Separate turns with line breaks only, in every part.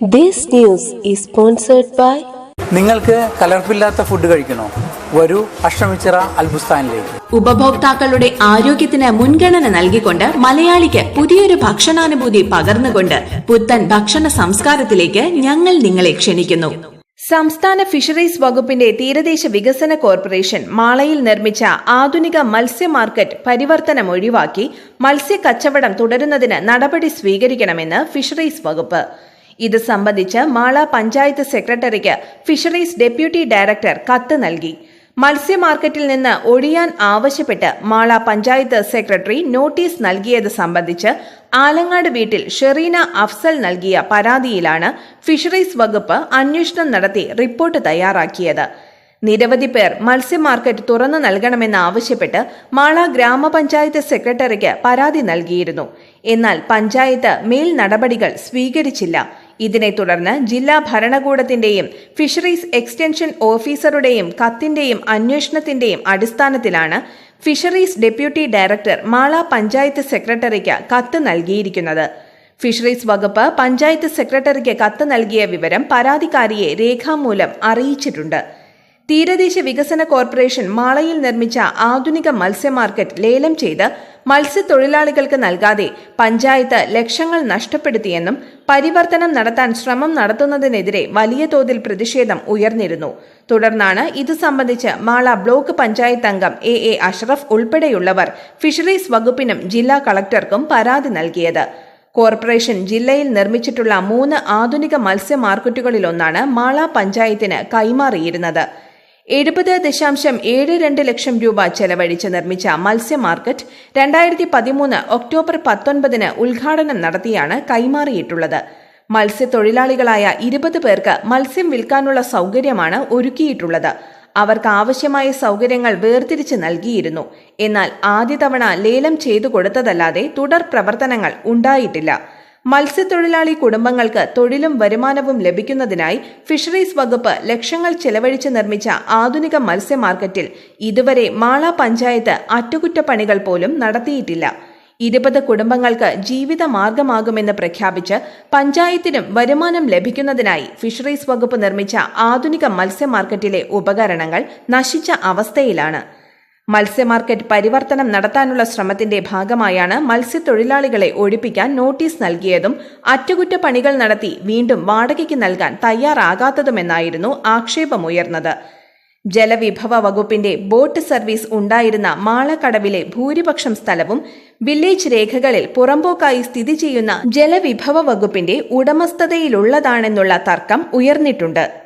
This news is sponsored by
നിങ്ങൾക്ക് കലർപ്പില്ലാത്ത food കഴിക്കണോ? വരൂ അഷ്ടമിച്ചിറ അൽബുസ്ഥാനിലേക്ക്
ഉപഭോക്താക്കളുടെ ആരോഗ്യത്തിന് മുൻഗണന നൽകിക്കൊണ്ട് മലയാളിക്ക് പുതിയൊരു ഭക്ഷണാനുഭൂതി പകർന്നുകൊണ്ട് പുത്തൻ ഭക്ഷണ സംസ്കാരത്തിലേക്ക് ഞങ്ങൾ നിങ്ങളെ ക്ഷണിക്കുന്നു.
സംസ്ഥാന ഫിഷറീസ് വകുപ്പിന്റെ തീരദേശ വികസന കോർപ്പറേഷൻ മാളയിൽ നിർമ്മിച്ച ആധുനിക മത്സ്യ മാർക്കറ്റ് പരിവർത്തനം ഒഴിവാക്കി മത്സ്യ കച്ചവടം തുടരുന്നതിന് നടപടി സ്വീകരിക്കണമെന്ന് ഫിഷറീസ് വകുപ്പ്. ഇത് സംബന്ധിച്ച് മാള പഞ്ചായത്ത് സെക്രട്ടറിക്ക് ഫിഷറീസ് ഡെപ്യൂട്ടി ഡയറക്ടർ കത്ത് നൽകി. മത്സ്യ മാർക്കറ്റിൽ നിന്ന് ഒഴിയാൻ ആവശ്യപ്പെട്ട് മാള പഞ്ചായത്ത് സെക്രട്ടറി നോട്ടീസ് നൽകിയത് സംബന്ധിച്ച് ആലങ്ങാട് വീട്ടിൽ ഷെറീന അഫ്സൽ നൽകിയ പരാതിയിലാണ് ഫിഷറീസ് വകുപ്പ് അന്വേഷണം നടത്തി റിപ്പോർട്ട് തയ്യാറാക്കിയത്. നിരവധി പേർ മത്സ്യ മാർക്കറ്റ് തുറന്നു നൽകണമെന്ന് ആവശ്യപ്പെട്ട് മാള ഗ്രാമപഞ്ചായത്ത് സെക്രട്ടറിക്ക് പരാതി നൽകിയിരുന്നു. എന്നാൽ പഞ്ചായത്ത് മേൽ നടപടികൾ സ്വീകരിച്ചില്ല. ഇതിനെ തുടർന്ന് ജില്ലാ ഭരണകൂടത്തിന്റെയും ഫിഷറീസ് എക്സ്റ്റൻഷൻ ഓഫീസറുടെയും കത്തിന്റെയും അന്വേഷണത്തിന്റെയും അടിസ്ഥാനത്തിലാണ് fisheries deputy director Mala panchayat സെക്രട്ടറിക്ക് കത്ത് നൽകിയിരിക്കുന്നത്. ഫിഷറീസ് വകുപ്പ് പഞ്ചായത്ത് സെക്രട്ടറിക്ക് കത്ത് നൽകിയ വിവരം പരാതിക്കാരിയെ രേഖാമൂലം അറിയിച്ചിട്ടുണ്ട്. തീരദേശ വികസന കോർപ്പറേഷൻ മാളയിൽ നിർമ്മിച്ച ആധുനിക മത്സ്യ മാർക്കറ്റ് ലേലം ചെയ്ത് മത്സ്യത്തൊഴിലാളികൾക്ക് നൽകാതെ പഞ്ചായത്ത് ലക്ഷങ്ങൾ നഷ്ടപ്പെടുത്തിയെന്നും പരിവർത്തനം നടത്താൻ ശ്രമം നടത്തുന്നതിനെതിരെ വലിയ തോതിൽ പ്രതിഷേധം ഉയർന്നിരുന്നു. തുടർന്നാണ് ഇത് സംബന്ധിച്ച് മാള ബ്ലോക്ക് പഞ്ചായത്ത് അംഗം എ എ അഷ്റഫ് ഉൾപ്പെടെയുള്ളവർ ഫിഷറീസ് വകുപ്പിനും ജില്ലാ കളക്ടർക്കും പരാതി നൽകിയത്. കോർപ്പറേഷൻ ജില്ലയിൽ നിർമ്മിച്ചിട്ടുള്ള മൂന്ന് ആധുനിക മത്സ്യ മാർക്കറ്റുകളിലൊന്നാണ് മാള പഞ്ചായത്തിന് കൈമാറിയിരുന്നത്. എഴുപത് ദശാംശം ഏഴ് രണ്ട് ലക്ഷം രൂപ ചെലവഴിച്ച് നിർമ്മിച്ച മത്സ്യ മാർക്കറ്റ് രണ്ടായിരത്തി പതിമൂന്ന് ഒക്ടോബർ പത്തൊൻപതിന് ഉദ്ഘാടനം നടത്തിയാണ് കൈമാറിയിട്ടുള്ളത്. മത്സ്യത്തൊഴിലാളികളായ ഇരുപത് പേർക്ക് മത്സ്യം വിൽക്കാനുള്ള സൗകര്യമാണ് ഒരുക്കിയിട്ടുള്ളത്. അവർക്ക് ആവശ്യമായ സൗകര്യങ്ങൾ വേർതിരിച്ച് നൽകിയിരുന്നു. എന്നാൽ ആദ്യ തവണ ലേലം ചെയ്തു കൊടുത്തതല്ലാതെ തുടർ പ്രവർത്തനങ്ങൾ ഉണ്ടായിട്ടില്ല. മത്സ്യത്തൊഴിലാളി കുടുംബങ്ങൾക്ക് തൊഴിലും വരുമാനവും ലഭിക്കുന്നതിനായി ഫിഷറീസ് വകുപ്പ് ലക്ഷങ്ങൾ ചെലവഴിച്ച് നിർമ്മിച്ച ആധുനിക മത്സ്യ മാർക്കറ്റിൽ ഇതുവരെ മാള പഞ്ചായത്ത് അറ്റകുറ്റപ്പണികൾ പോലും നടത്തിയിട്ടില്ല. ഇരുപത് കുടുംബങ്ങൾക്ക് ജീവിത മാർഗമാകുമെന്ന് പ്രഖ്യാപിച്ച് പഞ്ചായത്തിനും വരുമാനം ലഭിക്കുന്നതിനായി ഫിഷറീസ് വകുപ്പ് നിർമ്മിച്ച ആധുനിക മത്സ്യ മാർക്കറ്റിലെ ഉപകരണങ്ങൾ നശിച്ച അവസ്ഥയിലാണ്. മത്സ്യ മാർക്കറ്റ് പരിവർത്തനം നടത്താനുള്ള ശ്രമത്തിന്റെ ഭാഗമായാണ് മത്സ്യത്തൊഴിലാളികളെ ഒഴിപ്പിക്കാൻ നോട്ടീസ് നൽകിയതും അറ്റകുറ്റപ്പണികൾ നടത്തി വീണ്ടും വാടകയ്ക്ക് നൽകാൻ തയ്യാറാകാത്തതുമെന്നായിരുന്നു ആക്ഷേപമുയർന്നത്. ജലവിഭവ വകുപ്പിന്റെ ബോട്ട് സർവീസ് ഉണ്ടായിരുന്ന മാളക്കടവിലെ ഭൂരിപക്ഷം സ്ഥലവും വില്ലേജ് രേഖകളിൽ പുറമ്പോക്കായി സ്ഥിതി ചെയ്യുന്ന ജലവിഭവ വകുപ്പിന്റെ ഉടമസ്ഥതയിലുള്ളതാണെന്നുള്ള തർക്കം ഉയർന്നിട്ടുണ്ട്.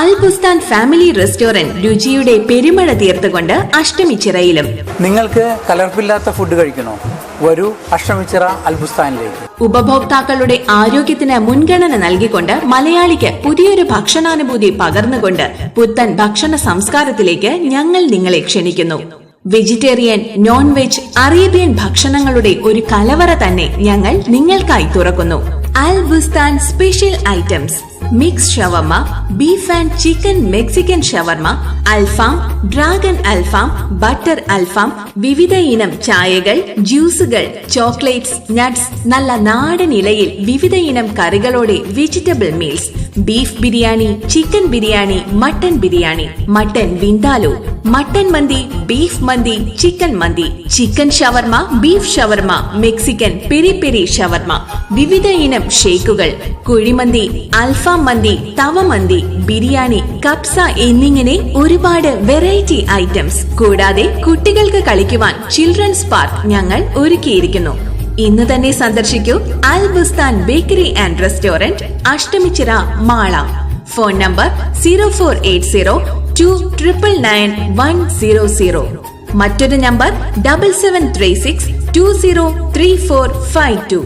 അൽ ബുസ്താൻ ഫാമിലി റെസ്റ്റോറന്റ് രുചിയുടെ പെരുമഴ തീർത്തുകൊണ്ട് അഷ്ടമിച്ചിറയിലും
നിങ്ങൾക്ക് കലർപ്പില്ലാത്ത ഫുഡ് കഴിക്കണോ? വരൂ അഷ്ടമിച്ചിറ അൽബുസ്താനിലേക്ക്
ഉപഭോക്താക്കളുടെ ആരോഗ്യത്തിന് മുൻഗണന നൽകിക്കൊണ്ട് മലയാളിക്ക് പുതിയൊരു ഭക്ഷണാനുഭൂതി പകർന്നുകൊണ്ട് പുത്തൻ ഭക്ഷണ സംസ്കാരത്തിലേക്ക് ഞങ്ങൾ നിങ്ങളെ ക്ഷണിക്കുന്നു. വെജിറ്റേറിയൻ നോൺ വെജ് അറേബ്യൻ ഭക്ഷണങ്ങളുടെ ഒരു കലവറ തന്നെ ഞങ്ങൾ നിങ്ങൾക്കായി തുറക്കുന്നു. Al Bustan special items. Mix shawarma beef and chicken Mexican shawarma alfaham dragon alfaham butter alfaham വിവിധ ഇനം ചായകൾ ജ്യൂസുകൾ ചോക്ലേറ്റ്സ് നട്ട്സ് നല്ല നാടൻ ഇലയിൽ വിവിധ ഇനം കറികളോടെ vegetable meals. Beef biryani chicken biryani mutton biryani mutton vindaloo. Mutton mandi beef mandi chicken mandi. Chicken shawarma beef shawarma Mexican peri peri shawarma. വിവിധ ഇനം ഷേക്കുകൾ. കുഴിമന്തി അൽഫാം മന്തി തവ മന്തി ബിരിയാണി കപ്സ എന്നിങ്ങനെ ഒരുപാട് വെറൈറ്റി ഐറ്റംസ്. കൂടാതെ കുട്ടികൾക്ക് കളിക്കുവാൻ ചിൽഡ്രൻസ് പാർക്ക് ഞങ്ങൾ ഒരുക്കിയിരിക്കുന്നു. ഇന്ന് തന്നെ സന്ദർശിക്കൂ Al Bustan bakery and restaurant Ashtamichira Mala. Phone number zero four eight zero two triple nine one zero zero മറ്റൊരു number double seven three six two zero three four five two